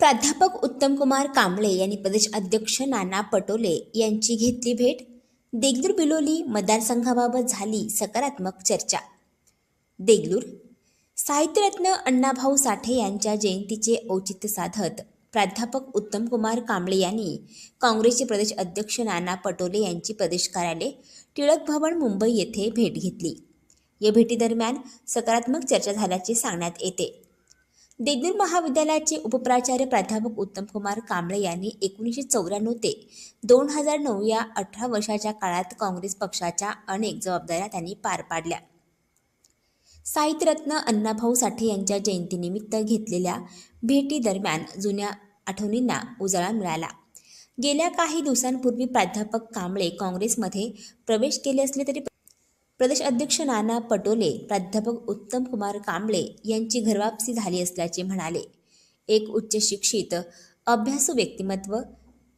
प्राध्यापक उत्तमकुमार कांबळे यांनी प्रदेश अध्यक्ष नाना पटोले यांची घेतली भेट. देगलूर बिलोली मतदारसंघाबाबत झाली सकारात्मक चर्चा. देगलूर साहित्यरत्न अण्णाभाऊ साठे यांच्या जयंतीचे औचित्य साधत प्राध्यापक उत्तमकुमार कांबळे यांनी काँग्रेसचे प्रदेश अध्यक्ष नाना पटोले यांची प्रदेश कार्यालय टिळक भवन मुंबई येथे भेट घेतली. या भेटीदरम्यान सकारात्मक चर्चा झाल्याचे सांगण्यात येते. देगलूर महाविद्यालयाचे उपप्राचार्य प्राध्यापक उत्तमकुमार कांबळे यांनी एकोणीसशे चौऱ्याण्णव ते दोन हजार नऊ या अठरा वर्षाच्या काळात काँग्रेस पक्षाच्या अनेक जबाबदाऱ्या त्यांनी पार पाडल्या. साहित्यरत्न अण्णाभाऊ साठे यांच्या जयंतीनिमित्त घेतलेल्या भेटीदरम्यान जुन्या आठवणींना उजाळा मिळाला. गेल्या काही दिवसांपूर्वी प्राध्यापक कांबळे काँग्रेसमध्ये प्रवेश केले असले तरी प्रदेश अध्यक्ष नाना पटोले प्राध्यापक उत्तम कुमार कांबळे यांची घरवापसी झाली असल्याचे म्हणाले. एक उच्च शिक्षित अभ्यासू व्यक्तिमत्व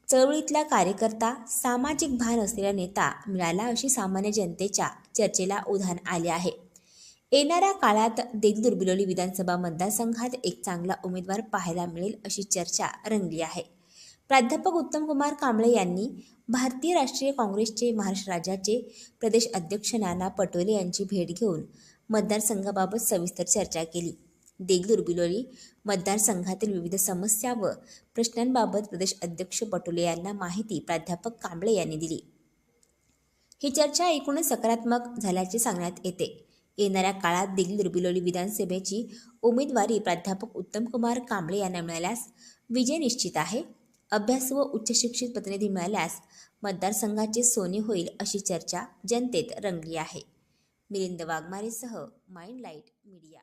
चळवळीतला कार्यकर्ता सामाजिक भान असलेला नेता मिळाला अशी सामान्य जनतेच्या चर्चेला उधाण आले आहे. येणाऱ्या काळात देगलूर बिलोली विधानसभा मतदारसंघात एक चांगला उमेदवार पाहायला मिळेल अशी चर्चा रंगली आहे. प्राध्यापक उत्तमकुमार कांबळे यांनी भारतीय राष्ट्रीय काँग्रेसचे महाराष्ट्र राज्याचे प्रदेश अध्यक्ष नाना पटोले यांची भेट घेऊन मतदारसंघाबाबत सविस्तर चर्चा केली. देगलूर बिलोली मतदारसंघातील विविध समस्या व प्रश्नांबाबत प्रदेश अध्यक्ष पटोले यांना माहिती प्राध्यापक कांबळे यांनी दिली. ही चर्चा एकूणच सकारात्मक झाल्याचे सांगण्यात येते. येणाऱ्या काळात देगलूर बिलोली विधानसभेची उमेदवारी प्राध्यापक उत्तमकुमार कांबळे यांना मिळाल्यास विजय निश्चित आहे. अभ्यास व उच्चशिक्षित प्रतिनिधी मिळाल्यास मतदारसंघाचे सोने होईल अशी चर्चा जनतेत रंगली आहे. मिलिंद वाघमारेसह माइंड लाइट मीडिया.